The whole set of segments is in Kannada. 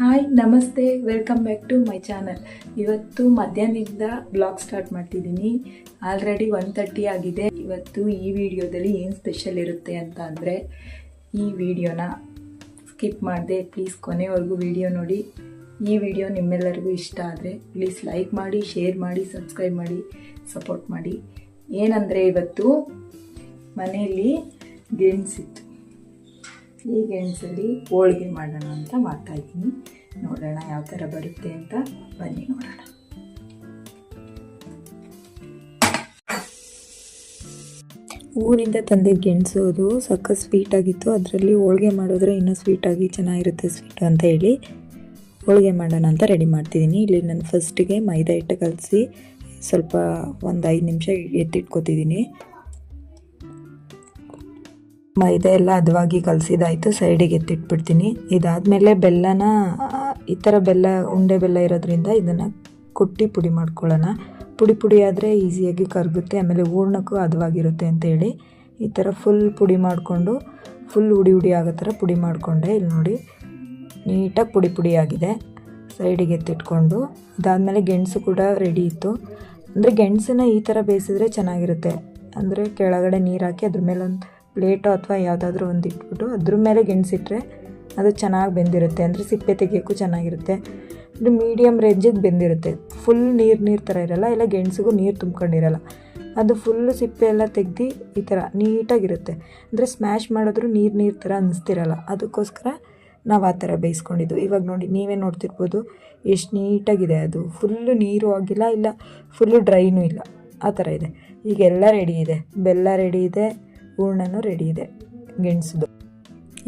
ಹಾಯ್ ನಮಸ್ತೆ. Welcome back to my channel ಇವತ್ತು ಮಧ್ಯಾಹ್ನದಿಂದ ಬ್ಲಾಗ್ ಸ್ಟಾರ್ಟ್ ಮಾಡ್ತಿದ್ದೀನಿ. ಆಲ್ರೆಡಿ ಒನ್ ತರ್ಟಿ ಆಗಿದೆ. ಇವತ್ತು ಈ ವಿಡಿಯೋದಲ್ಲಿ ಏನು ಸ್ಪೆಷಲ್ ಇರುತ್ತೆ ಅಂತ ಅಂದರೆ ಈ ವಿಡಿಯೋನ ಸ್ಕಿಪ್ ಮಾಡಿದೆ. ಪ್ಲೀಸ್ ಕೊನೆವರೆಗೂ ವಿಡಿಯೋ ನೋಡಿ. ಈ ವಿಡಿಯೋ ನಿಮ್ಮೆಲ್ಲರಿಗೂ ಇಷ್ಟ ಆದರೆ ಪ್ಲೀಸ್ ಲೈಕ್ ಮಾಡಿ ಶೇರ್ ಮಾಡಿ ಸಬ್ಸ್ಕ್ರೈಬ್ ಮಾಡಿ ಸಪೋರ್ಟ್ ಮಾಡಿ. ಏನಂದರೆ ಇವತ್ತು ಮನೆಯಲ್ಲಿ ಗೆಣಸಿತ್ತು ಈ ಗೆಣಸಲ್ಲಿ ಹೋಳಿಗೆ ಮಾಡೋಣ ಅಂತ ಮಾಡ್ತಾ ಇದ್ದೀನಿ. ನೋಡೋಣ ಯಾವ ಥರ ಬರುತ್ತೆ ಅಂತ ಬನ್ನಿ ನೋಡೋಣ. ಊರಿಂದ ತಂದೆ ಗೆಣಸು ಅದು ಸ್ವೀಟ್ ಆಗಿತ್ತು. ಅದರಲ್ಲಿ ಹೋಳಿಗೆ ಮಾಡಿದ್ರೆ ಇನ್ನೂ ಸ್ವೀಟಾಗಿ ಚೆನ್ನಾಗಿರುತ್ತೆ ಸ್ವೀಟ್ ಅಂತ ಹೇಳಿ ಹೋಳಿಗೆ ಮಾಡೋಣ ಅಂತ ರೆಡಿ ಮಾಡ್ತಿದ್ದೀನಿ. ಇಲ್ಲಿ ನಾನು ಫಸ್ಟಿಗೆ ಮೈದಾ ಹಿಟ್ಟು ಕಲಸಿ ಸ್ವಲ್ಪ ಒಂದು ಐದು ನಿಮಿಷ ಎತ್ತಿಟ್ಕೊತಿದ್ದೀನಿ. ಮೈದಾ ಎಲ್ಲ ಹದವಾಗಿ ಕಲಸಿದಾಯಿತು, ಸೈಡಿಗೆ ಎತ್ತಿಟ್ಬಿಡ್ತೀನಿ. ಇದಾದಮೇಲೆ ಬೆಲ್ಲನ ಈ ಥರ ಬೆಲ್ಲ, ಉಂಡೆ ಬೆಲ್ಲ ಇರೋದ್ರಿಂದ ಇದನ್ನು ಕುಟ್ಟಿ ಪುಡಿ ಮಾಡ್ಕೊಳ್ಳೋಣ. ಪುಡಿ ಪುಡಿ ಆದರೆ ಈಸಿಯಾಗಿ ಕರಗುತ್ತೆ, ಆಮೇಲೆ ಹೂರ್ಣಕ್ಕೂ ಹದವಾಗಿರುತ್ತೆ ಅಂತ ಹೇಳಿ ಈ ಥರ ಫುಲ್ ಪುಡಿ ಮಾಡಿಕೊಂಡು ಫುಲ್ ಉಡಿ ಉಡಿ ಆಗೋ ಥರ ಪುಡಿ ಮಾಡಿಕೊಂಡೆ. ಇಲ್ಲಿ ನೋಡಿ, ನೀಟಾಗಿ ಪುಡಿ ಪುಡಿ ಆಗಿದೆ. ಸೈಡಿಗೆ ಎತ್ತಿಟ್ಕೊಂಡು, ಅದಾದಮೇಲೆ ಗೆಣಸು ಕೂಡ ರೆಡಿ ಇತ್ತು. ಅಂದರೆ ಗೆಣಸನ್ನ ಈ ಥರ ಬೇಯಿಸಿದ್ರೆ ಚೆನ್ನಾಗಿರುತ್ತೆ. ಅಂದರೆ ಕೆಳಗಡೆ ನೀರು ಹಾಕಿ ಅದ್ರ ಮೇಲೆ ಒಂದು ಪ್ಲೇಟೋ ಅಥವಾ ಯಾವುದಾದ್ರೂ ಒಂದು ಇಟ್ಬಿಟ್ಟು ಅದ್ರ ಮೇಲೆ ಗೆಣಸಿಟ್ರೆ ಅದು ಚೆನ್ನಾಗಿ ಬೆಂದಿರುತ್ತೆ. ಅಂದರೆ ಸಿಪ್ಪೆ ತೆಗಿಯೋಕ್ಕೂ ಚೆನ್ನಾಗಿರುತ್ತೆ. ಇದು ಮೀಡಿಯಮ್ ರೇಂಜಿಗೆ ಬೆಂದಿರುತ್ತೆ. ಫುಲ್ ನೀರು ನೀರು ಥರ ಇರಲ್ಲ. ಇಲ್ಲ ಗೆಣಸಿಗೂ ನೀರು ತುಂಬ್ಕೊಂಡಿರಲ್ಲ. ಅದು ಫುಲ್ಲು ಸಿಪ್ಪೆ ಎಲ್ಲ ತೆಗ್ದು ಈ ಥರ ನೀಟಾಗಿರುತ್ತೆ. ಅಂದರೆ ಸ್ಮ್ಯಾಶ್ ಮಾಡಿದ್ರೂ ನೀರು ನೀರು ಥರ ಅನ್ನಿಸ್ತಿರಲ್ಲ ಅದಕ್ಕೋಸ್ಕರ ನಾವು ಆ ಥರ ಬೇಯಿಸ್ಕೊಂಡಿದ್ದು. ಇವಾಗ ನೋಡಿ, ನೀವೇ ನೋಡ್ತಿರ್ಬೋದು ಎಷ್ಟು ನೀಟಾಗಿದೆ ಅದು. ಫುಲ್ಲು ನೀರು ಆಗಿಲ್ಲ, ಇಲ್ಲ ಫುಲ್ಲು ಡ್ರೈನೂ ಇಲ್ಲ. ಆ ಥರ ಇದೆ. ಈಗ ಎಲ್ಲ ರೆಡಿ ಇದೆ. ಬೆಲ್ಲ ರೆಡಿ ಇದೆ. ಹೂರ್ಣನೂ ರೆಡಿ ಇದೆ. ಗೆಣಸದು.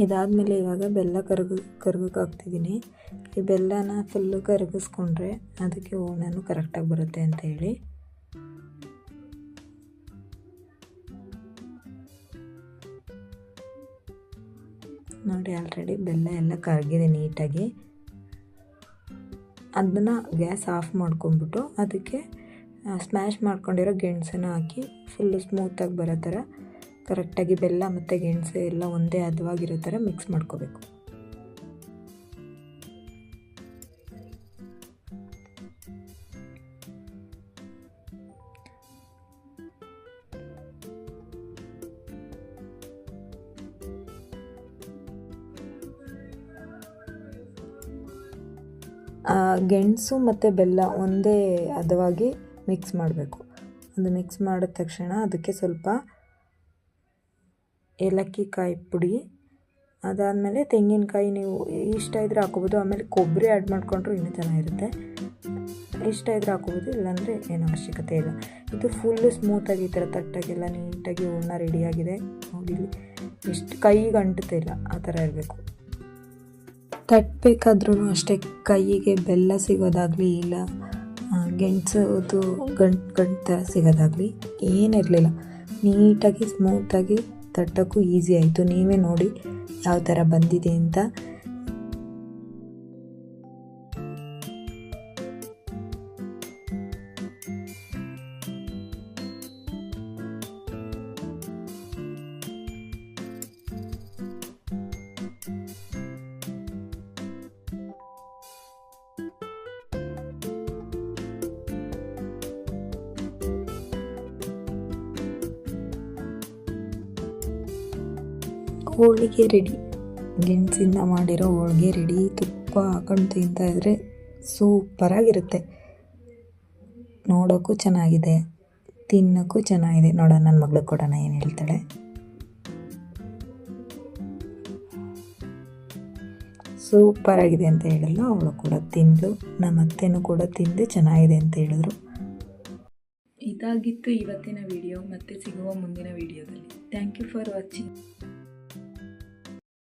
ಇದಾದಮೇಲೆ ಇವಾಗ ಬೆಲ್ಲ ಕರಗ ಕರ್ಗಕ್ಕೆ ಈ ಬೆಲ್ಲನ ಫುಲ್ಲು ಕರಗಿಸ್ಕೊಂಡ್ರೆ ಅದಕ್ಕೆ ಹೂರ್ಣನೂ ಕರೆಕ್ಟಾಗಿ ಬರುತ್ತೆ ಅಂತ ಹೇಳಿ. ನೋಡಿ ಆಲ್ರೆಡಿ ಬೆಲ್ಲ ಎಲ್ಲ ಕರಗಿದೆ ನೀಟಾಗಿ. ಅದನ್ನು ಗ್ಯಾಸ್ ಆಫ್ ಮಾಡ್ಕೊಂಬಿಟ್ಟು ಅದಕ್ಕೆ ಸ್ಮ್ಯಾಶ್ ಮಾಡ್ಕೊಂಡಿರೋ ಗೆಣಸನ್ನು ಹಾಕಿ ಫುಲ್ಲು ಸ್ಮೂತಾಗಿ ಬರೋ ಥರ ಕರೆಕ್ಟಾಗಿ ಬೆಲ್ಲ ಮತ್ತು ಗೆಣಸು ಎಲ್ಲ ಒಂದೇ ಹದವಾಗಿರೋ ಥರ ಮಿಕ್ಸ್ ಮಾಡ್ಕೋಬೇಕು. ಗೆಣಸು ಮತ್ತು ಬೆಲ್ಲ ಒಂದೇ ಹದವಾಗಿ ಮಿಕ್ಸ್ ಮಾಡಬೇಕು. ಅದು ಮಿಕ್ಸ್ ಮಾಡಿದ ತಕ್ಷಣ ಅದಕ್ಕೆ ಸ್ವಲ್ಪ ಏಲಕ್ಕಿ ಕಾಯಿ ಪುಡಿ. ಅದಾದಮೇಲೆ ತೆಂಗಿನಕಾಯಿ ನೀವು ಇಷ್ಟ ಇದ್ರೆ ಹಾಕೋಬೋದು ಆಮೇಲೆ ಕೊಬ್ಬರಿ ಆ್ಯಡ್ ಮಾಡಿಕೊಂಡ್ರು ಇನ್ನೂ ಚೆನ್ನಾಗಿರುತ್ತೆ. ಇಷ್ಟ ಇದ್ರೆ ಹಾಕೋಬೋದು ಇಲ್ಲಾಂದರೆ ಏನೂ ಅವಶ್ಯಕತೆ ಇಲ್ಲ. ಇದು ಫುಲ್ಲು ಸ್ಮೂತಾಗಿ ಈ ಥರ ತಟ್ಟಾಗೆಲ್ಲ ನೀಟಾಗಿ ಹೂರ್ಣ ರೆಡಿಯಾಗಿದೆ ನೋಡಿ ಇಲ್ಲಿ ಎಷ್ಟು ಕೈಗೆ ಅಂಟುತ್ತಿಲ್ಲ ಆ ಥರ ಇರಬೇಕು. ತಟ್ಟಬೇಕಾದ್ರೂ ಅಷ್ಟೇ ಕೈಗೆ ಬೆಲ್ಲ ಸಿಗೋದಾಗಲಿ ಇಲ್ಲ ಗೆಣಸೋದು ಗಂಟು ಗಂಟು ಥರ ಸಿಗೋದಾಗಲಿ ಏನಿರಲಿಲ್ಲ. ನೀಟಾಗಿ ಸ್ಮೂತಾಗಿ ತಟ್ಟೋಕ್ಕೂ ಈಸಿ ಆಯಿತು. ನೀವೇ ನೋಡಿ ಯಾವ ಥರ ಬಂದಿದೆ ಅಂತ. ಹೋಳಿಗೆ ರೆಡಿ. ಗೆಣಸಿಂದ ಮಾಡಿರೋ ಹೋಳಿಗೆ ರೆಡಿ. ತುಪ್ಪ ಹಾಕೊಂಡು ತಿಂತಾ ಸೂಪರಾಗಿರುತ್ತೆ ನೋಡೋಕ್ಕೂ ಚೆನ್ನಾಗಿದೆ. ತಿನ್ನೋಕ್ಕೂ ಚೆನ್ನಾಗಿದೆ. ನೋಡೋಣ ನನ್ನ ಮಗಳಿಗೆ ಕೊಡೋಣ ಏನು ಹೇಳ್ತಾಳೆ. ಸೂಪರಾಗಿದೆ ಅಂತ ಹೇಳಿದ್ಲು ಅವಳು ಕೂಡ ತಿಂದು, ನಮ್ಮ ಅತ್ತೆನೂ ಕೂಡ ತಿಂದು ಚೆನ್ನಾಗಿದೆ ಅಂತ ಹೇಳಿದ್ರು. ಇದಾಗಿತ್ತು ಇವತ್ತಿನ ವಿಡಿಯೋ. ಮತ್ತೆ ಸಿಗುವ ಮುಂದಿನ ವಿಡಿಯೋದಲ್ಲಿ. Thank you for watching